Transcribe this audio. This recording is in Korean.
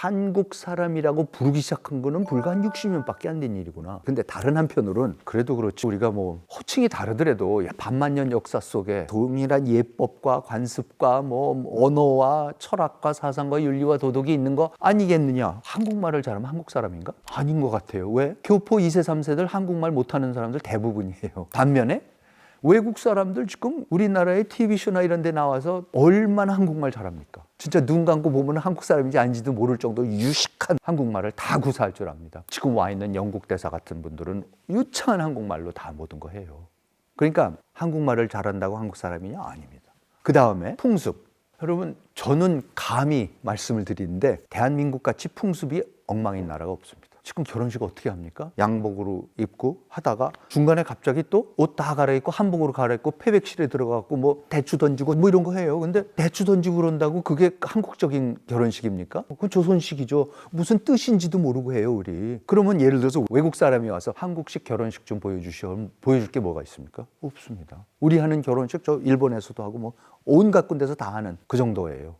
한국 사람이라고 부르기 시작한 거는 불과 한 60년밖에 안 된 일이구나. 근데 다른 한편으로는 그래도 그렇지 우리가 뭐 호칭이 다르더라도 반만년 역사 속에 동일한 예법과 관습과 뭐 언어와 철학과 사상과 윤리와 도덕이 있는 거 아니겠느냐? 한국말을 잘하면 한국 사람인가? 아닌 것 같아요. 왜? 교포 2세, 3세들 한국말 못하는 사람들 대부분이에요. 반면에 외국 사람들 지금 우리나라의 TV쇼나 이런 데 나와서 얼마나 한국말 잘합니까? 진짜 눈 감고 보면 한국 사람인지 아닌지도 모를 정도로 유식한 한국말을 다 구사할 줄 압니다. 지금 와 있는 영국 대사 같은 분들은 유창한 한국말로 다 모든 거 해요. 그러니까 한국말을 잘한다고 한국 사람이냐? 아닙니다. 그 다음에 풍습. 여러분, 저는 감히 말씀을 드리는데 대한민국 같이 풍습이 엉망인 나라가 없습니다. 지금 결혼식 어떻게 합니까? 양복으로 입고 하다가 중간에 갑자기 또 옷 다 갈아입고 한복으로 갈아입고 패백실에 들어가고 뭐 대추 던지고 뭐 이런 거 해요. 근데 대추 던지고 그런다고 그게 한국적인 결혼식입니까? 그건 조선식이죠. 무슨 뜻인지도 모르고 해요, 우리. 그러면 예를 들어서 외국 사람이 와서 한국식 결혼식 좀 보여주시오. 보여줄 게 뭐가 있습니까? 없습니다. 우리 하는 결혼식 저 일본에서도 하고 뭐 온갖 군데서 다 하는 그 정도예요.